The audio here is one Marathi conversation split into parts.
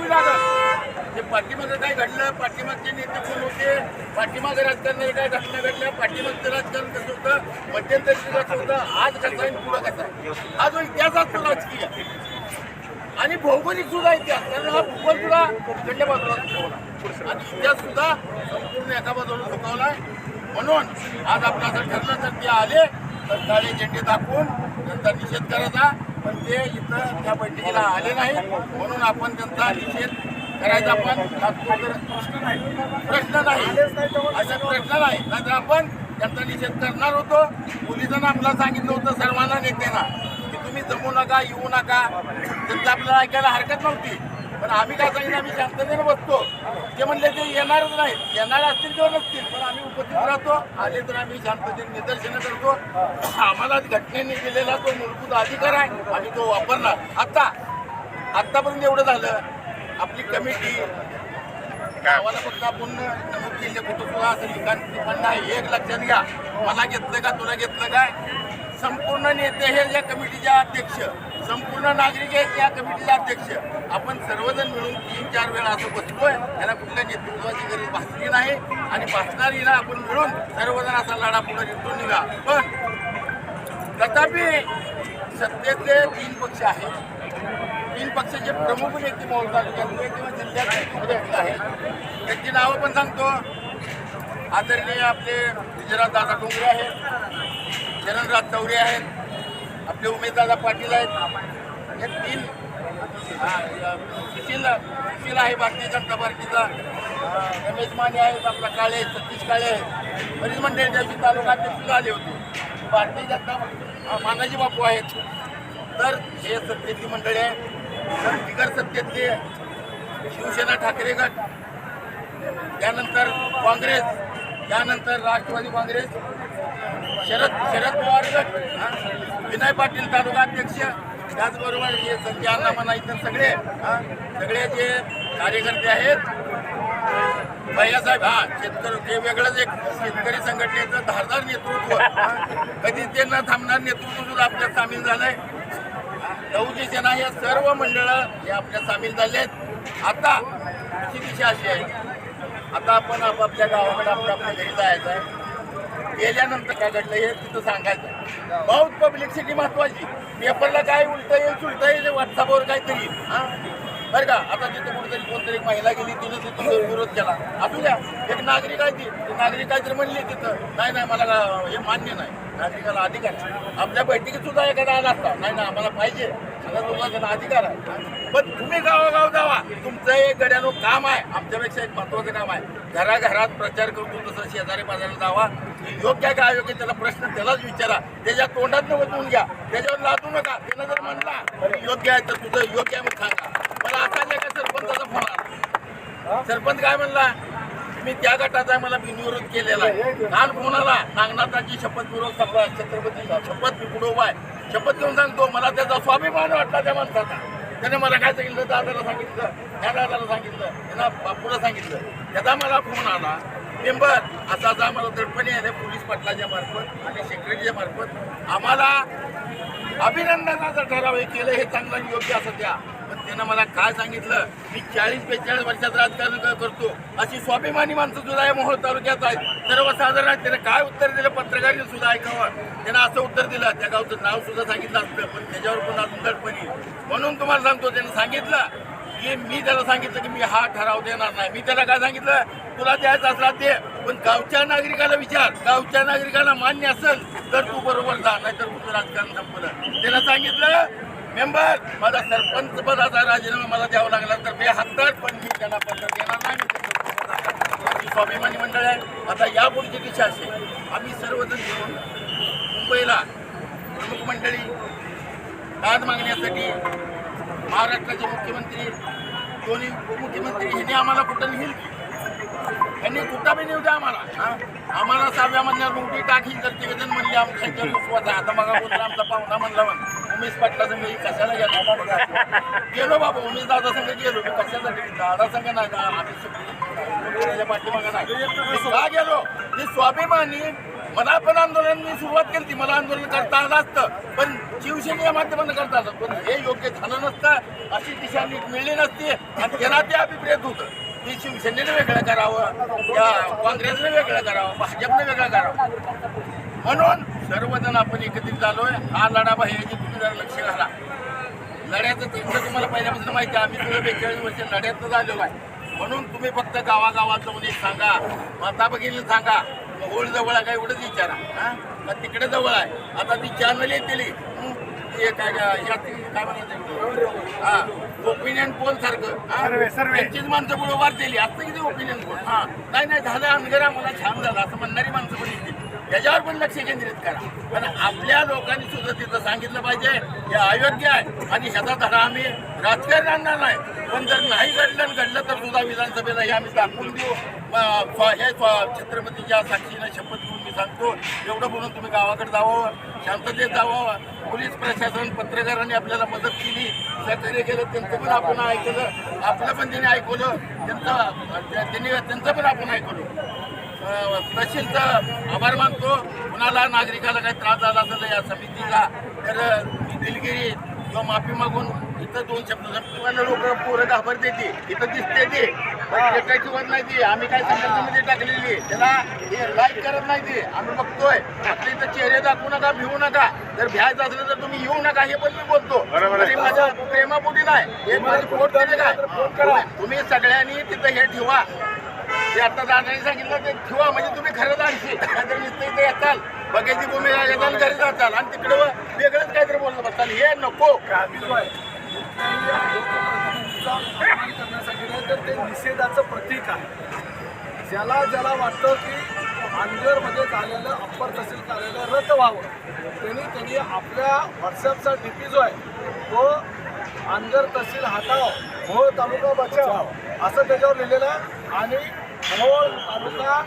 करावी लागत ते पाठीमागे काय घडलं पाठीमागचे नेते कोण होते? पाठीमागे राजकारणाला काय घटना घडल्या? पाठीमागचं राजकारण कसं होतं? मध्यंतरी कसं होतं? आज कसं आहे पुढं कसं आहे? हा जो इतिहास राजकीय आणि भौगोलिक सुद्धा इतिहास कारण हा भूगोल सुद्धा इकडल्या बाजूला झुकवला आणि इतिहास सुद्धा संपूर्ण एका बाजूला झुकवलाय म्हणून आज आपला जर ठरलं तर ते आले तर काळे झेंडे दाखवून त्यांचा निषेध करायचा पण ते इथं त्या बैठकीला आले नाही म्हणून आपण त्यांचा निषेध करायचा पण प्रश्न नाही. असा प्रश्न नाही नाहीतर आपण त्यांचा निषेध करणार होतो. पोलिसांना आपल्याला सांगितलं होतं सर्वांना नेत्यांना की तुम्ही जमू नका येऊ नका. त्यांचं आपल्याला ऐकायला हरकत नव्हती. पण आम्ही काय सांगितलं आम्ही शांततेने बसतो. ते म्हणले ते येणारच नाहीत. येणार असतील किंवा नसतील पण आम्ही उपस्थित राहतो. आले तर आम्ही शांततेने निदर्शनं करतो. आम्हाला घटनेने दिलेला तो मूलभूत अधिकार आहे. आम्ही तो वापरणार. आता आत्तापर्यंत एवढं झालं. आपली कमिटी गावाला फक्त आपण नमूद केले कुठं तुला असं लिखाण टिपण नाही. एक लक्षात घ्या. मला घेतलं का तुला घेतलं काय? संपूर्ण नेते हे या कमिटीचे अध्यक्ष. संपूर्ण नागरिक आहेत या कमिटीचे अध्यक्ष. आपण सर्वजण मिळून तीन चार वेळा असं बसलोय. त्याला कुठल्या नेतृत्वाची गरज भासली नाही. आणि भासणारीला आपण मिळून सर्वजण असा लढा पुढे जिंकून निघा. पण तथापि सत्तेचे तीन पक्ष आहेत. तीन पक्षाचे प्रमुख नेते मोहोळ तालुक्यातले किंवा जिल्ह्यातले आहेत. त्यांची नावं पण सांगतो. आदरणीय आपले गुजरात दादा डोंगरे आहेत. चरणराज चौरे आहेत. आपले उमेददादा पाटील आहेत. हे तीन सुशील सुशील आहे भारतीय जनता पार्टीचा. रमेश माने आहेत आपला काळे सतीश काळे. आहेत बरीच मंडळी त्याची तालुका अध्यक्ष आले होते. भारतीय जनता मानाजी बापू आहेत. तर हे सत्तेची मंडळी आहे तर बिगर सत्तेतले शिवसेना ठाकरे गट. त्यानंतर काँग्रेस. त्यानंतर राष्ट्रवादी काँग्रेस. शरद शरद पवार गट विनय पाटील तालुका अध्यक्ष त्याचबरोबर हे संजय अण्णा म्हणा इतर सगळे सगळे जे कार्यकर्ते आहेत भैयासाहेब हा शेतकरी ते वेगळंच एक शेतकरी संघटनेचं धारदार नेतृत्व कधी ते न थांबणार नेतृत्व सुद्धा आपल्यात सामील झालंय. नऊजी सेना या सर्व मंडळ हे आपल्यात सामील झाले आहेत. आता दिशा अशी आहे. आता आपण आपापल्या गावाकडे आपल्या आपल्या घरी जायचं आहे. गेल्यानंतर काय घडलं हे तिथं सांगायचं. बहुत पब्लिसिटी महत्वाची. पेपरला काय उलट येईल सुलट येईल व्हॉट्सअपवर काहीतरी. हा? बरं का? आता तिथं कुठेतरी कोणतरी महिला गेली तिने तिथं विरोध केला. असू द्या. एक नागरिक आहे ती नागरिक काहीतरी म्हणली तिथं. नाही नाही मला हे मान्य नाही. नागरिकाला अधिकार. आपल्या बैठकीत सुद्धा एखादा आला असता. नाही ना आम्हाला पाहिजे. सगळ्या लोकांना अधिकार आहे. पण तुम्ही गावागाव जावा. तुमचं एक गड्यानो काम आहे. आमच्यापेक्षा एक महत्वाचं काम आहे. घराघरात प्रचार करतो तसं शेजारी बाजाराला जावा. योग्य आहे का अयोग्य त्याला प्रश्न त्यालाच विचारा. त्याच्या तोंडात बदलून घ्या. त्याच्यावर लादू नका. त्यानं जर म्हणला योग्य आहे तर तुझं योग्य आहे मग सांगा मला आता एका सरपंचाचा फोन आला? सरपंच काय म्हणला? मी त्या गटाचा मला बिनविरोध केलेला आहे. काल कोणाला नागनाथाची शपथपूर्वक सभा छत्रपती शपथ मी पुढे उभा आहे. शपथ घेऊन सांगतो मला त्याचा स्वाभिमान वाटला त्या माणसाचा. त्याने मला काय सांगितलं? दादाला सांगितलं. त्या दादाला सांगितलं. त्यांना बापूला सांगितलं. त्याचा मला फोन आला मेंबर असा जा मला दडपणी आहे पोलीस पाटलाच्या मार्फत आणि सेक्रेटरीच्या मार्फत. आम्हाला अभिनंदनाचा ठराव हे केलं हे चांगलं योग्य असं द्या. त्यानं मला काय सांगितलं? मी चाळीस बेचाळीस वर्षात राजकारण करतो. अशी स्वाभिमानी माणसं सुद्धा या मोहोळ तालुक्यात आहेत. सर्वसाधारण त्यानं काय उत्तर दिलं? पत्रकारांनी सुद्धा ऐकावं. त्यानं असं उत्तर दिलं. त्या गावचं नाव सुद्धा सांगितलं असतं. पण त्याच्यावर पण अजून दडपणी म्हणून तुम्हाला सांगतो त्यानं सांगितलं की मी त्याला सांगितलं की मी हा ठराव देणार नाही. मी त्याला काय सांगितलं? तुला द्यायचा असला ते पण गावच्या नागरिकाला विचार. गावच्या नागरिकाला मान्य असेल तर तू बरोबर जा. नाहीतर तुझं राजकारण संपलं. त्याला सांगितलं मेंबर माझा सरपंच पदाचा राजीनामा मला द्यावा लागला तर मी हत्तर पण मी त्याला पत्र देणार नाही. आमची स्वाभिमानी मंडळ आहे. आता यापुढची दिशा असेल आम्ही सर्वजण मिळून मुंबईला प्रमुख मंडळी दाद मागण्यासाठी महाराष्ट्राचे मुख्यमंत्री दोन्ही उपमुख्यमंत्री ह्यांनी आम्हाला कुठं नेईल की यांनी कुठं बी नेऊ द्या आम्हाला हा? आम्हाला सहाव्या महिन्यात नोटी टाकी तर तिघजण म्हणले आमच्या आहे. आता मग बोलला आमचा पाहुणा म्हणला म्हण उमेश पाटला संघ कशाला गेला गेलो बाबा उमेश दादा संघ गेलो. मी कशासाठी दादा संघ नाही का आम्ही पाठीमागं नाही. का गेलो? मी स्वाभिमानी. मला पण आंदोलन मी सुरुवात केली मला आंदोलन करता आलं असतं. पण शिवसेनेच्या माध्यमातून करतात पण हे योग्य झालं नसतं. अशी दिशा नीट मिळली नसती. आणि त्याला ते अभिप्रेत होतं. की शिवसेनेनं वेगळं करावं या काँग्रेसनं वेगळं करावं भाजपनं वेगळं करावं. म्हणून सर्वजण आपण एकत्रित झालोय. हा लढा बाहेरची तुम्ही जरा लक्ष घाला. लढ्याचं त्यांचं तुम्हाला पहिल्यापासून माहिती आहे. आम्ही तुझं बेचाळीस वर्ष लढ्यातच झालेलो आहे. म्हणून तुम्ही फक्त गावागावात जाऊन एक सांगा. माता भगिनी सांगा. ओळ जवळ आहे का एवढंच विचारा. हा? तिकडे जवळ आहे? आता ती चॅनल येतील. हं? ते काय म्हणायचं हा ओपिनियन पोल सारखं? त्यांचीच माणसं पुढे उभारतेली असतं किती ओपिनियन पोल हा. नाही नाही झालं. अनगर आम्हाला छान झालं. असं म्हणणारी माणसं पण येतील. त्याच्यावर पण लक्ष केंद्रित करा. पण आपल्या लोकांनी सुद्धा तिथं सांगितलं पाहिजे हे अयोग्य आहे. आणि ह्याचा धडा आम्ही. राजकारण आणणार नाही. पण जर नाही घडलं आणि घडलं तर सुद्धा विधानसभेला हे आम्ही दाखवून देऊ. हे छत्रपतीच्या साक्षीनं शपथ सांगतो एवढं बोलून तुम्ही गावाकडे जावं शांततेत जावं. पोलीस प्रशासन पत्रकारांनी आपल्याला मदत केली. सहकार्य केलं त्यांचं पण आपण ऐकलं. आपलं पण त्यांनी ऐकवलं. त्यांचं त्यांनी त्यांचं पण आपण ऐकलो तहसीलचं आभार मानतो. कुणाला नागरिकाला काही त्रास झाला असेल या समितीला तर दिलगिरी किंवा माफी मागून इथं दोन शब्द लोक पोरं घाबरते ती इथं दिसते ती. एकाची वर नाही ती. आम्ही काय संघटनेमध्ये टाकलेली? त्याला हे लाईक करत नाही ती. आम्ही बघतोय. आपल्या इथं चेहरे दाखवू नका भिवू नका. जर भ्यायचं असलं तर तुम्ही येऊ नका हे पण मी बोलतो. तरी माझ्या प्रेमापोटी नाही. एक माझी फोन देते काय तुम्ही- तुम्ही सगळ्यांनी तिथं हे ठेवा. ते आता दादाने सांगितलं ते ठेवा म्हणजे तुम्ही खरं जाणशी तर नुसतं इथे येताल. बघायची भूमिका घेताल घरी जाताल. आणि तिकडे वेगळंच हे नको. करण्यासाठी नाही तर ते निषेधाचं प्रतीक आहे. ज्याला ज्याला वाटतं की आंजरमध्ये झालेलं अप्पर तहसील कार्यालय रद्द व्हावं त्यांनी त्यांनी आपल्या व्हॉट्सअपचा डीपी जो आहे तो आंजर तहसील हटाव मोहोळ तालुका बचाव असं त्याच्यावर लिहिलेलं आहे. आणि मोहोळ तालुका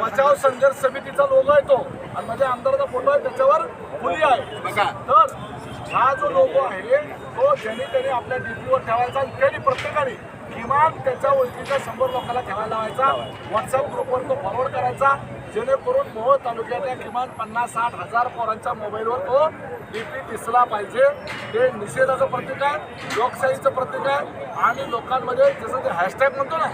बचाव संघर्ष समितीचा लोगो आहे तो. आणि माझ्या आमदाराचा फोटो आहे त्याच्यावर फुली आहे. बघा. तर हा जो लोगो आहे तो ज्यांनी त्यांनी आपल्या डीपीवर ठेवायचा. आणि त्यांनी प्रत्येकाने किमान त्याच्या ओळखीच्या शंभर लोकांना ठेवायला लावायचा. व्हॉट्सअप ग्रुपवर तो फॉरवर्ड करायचा. जेणेकरून मोहोळ तालुक्यातल्या किमान पन्नास साठ हजार पोरांच्या मोबाईलवर तो डीपी दिसला पाहिजे. ते निषेधाचं प्रतीक आहे लोकशाहीचं प्रतीक आहे. आणि लोकांमध्ये जसं ते हॅशटॅग म्हणतो ना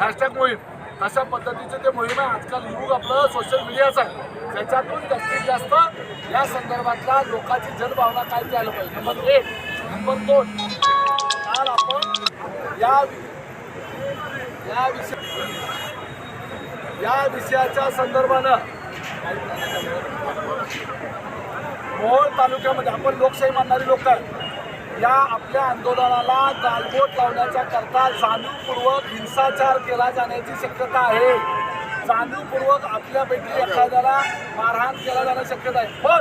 हॅशटॅग मोहीम तशा पद्धतीचे ते मोहीम आहे. आजकाल युग आपलं सोशल मीडियाचं आहे. त्याच्यातून जास्तीत जास्त या संदर्भातल्या लोकांची जनभावना काय ती आलं पाहिजे. नंबर एक नंबर दोन काल आपण या या विषय या विषयाच्या संदर्भानं मोहोळ तालुक्यामध्ये आपण लोकशाही मानणारी लोक या आपल्या आंदोलनाला गालबोट लावण्याच्या करता जाणीवपूर्वक हिंसाचार केला जाण्याची शक्यता आहे. जाणीवपूर्वक आपल्यापैकी एखाद्याला मारहाण केला जाण्याची शक्यता आहे. पण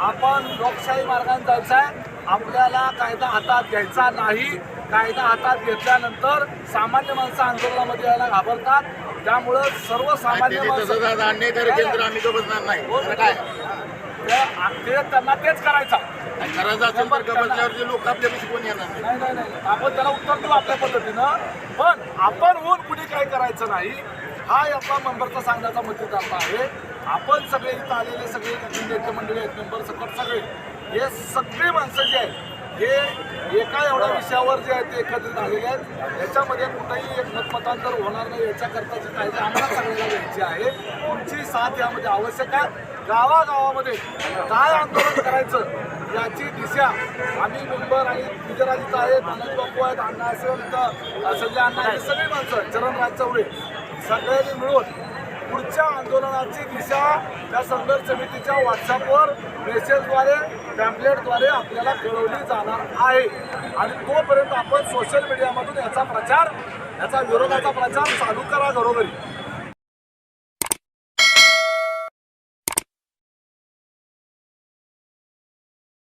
आपण लोकशाही मार्गाने जायचं आहे. आपल्याला कायदा हातात घ्यायचा नाही. कायदा हातात घेतल्यानंतर सामान्य माणसं आंदोलनामध्ये यायला घाबरतात. त्यामुळं सर्वसामान्य माणसं केंद्र आम्ही बसणार नाही. काय? ते- ते त्यांना तेच करायचं. करायचं असेल तर लोक आपल्यापाशी कोण येणार नाही. नाही नाही नाही. आपण त्याला उत्तर देऊ आपल्या पद्धतीनं. पण आपण होऊन कुठे काय करायचं नाही हा आपला मेंबरचा सांगण्याचा मतदार आहे. आपण सगळे इथं आलेले सगळे नेते मंडळी आहेत मेंबर सकट सगळे. हे सगळे माणसं जे आहेत हे एका एवढ्या विषयावर जे आहेत ते एकत्रित आलेले आहेत. याच्यामध्ये कुठेही एक मतमतांतर होणार नाही याच्याकरता जे काळजी आम्हाला सगळ्याला घ्यायची आहे तुमची साथ यामध्ये आवश्यक आहे. गावागावामध्ये काय आंदोलन करायचं याची दिशा आम्ही मुंबर आणि गुजरातीचं आहेत मनोज बापू आहेत अण्णा असेल तर संजय अण्णा हे सगळी माणसं चरणराज चवळे सगळ्यांनी मिळून पुढच्या आंदोलनाची दिशा त्या संघर्ष समितीच्या व्हॉट्सअपवर मेसेजद्वारे पॅम्पलेटद्वारे आपल्याला कळवली जाणार आहे. आणि तोपर्यंत आपण सोशल मीडियामधून याचा प्रचार याचा विरोधाचा प्रचार चालू करा घरोघरी.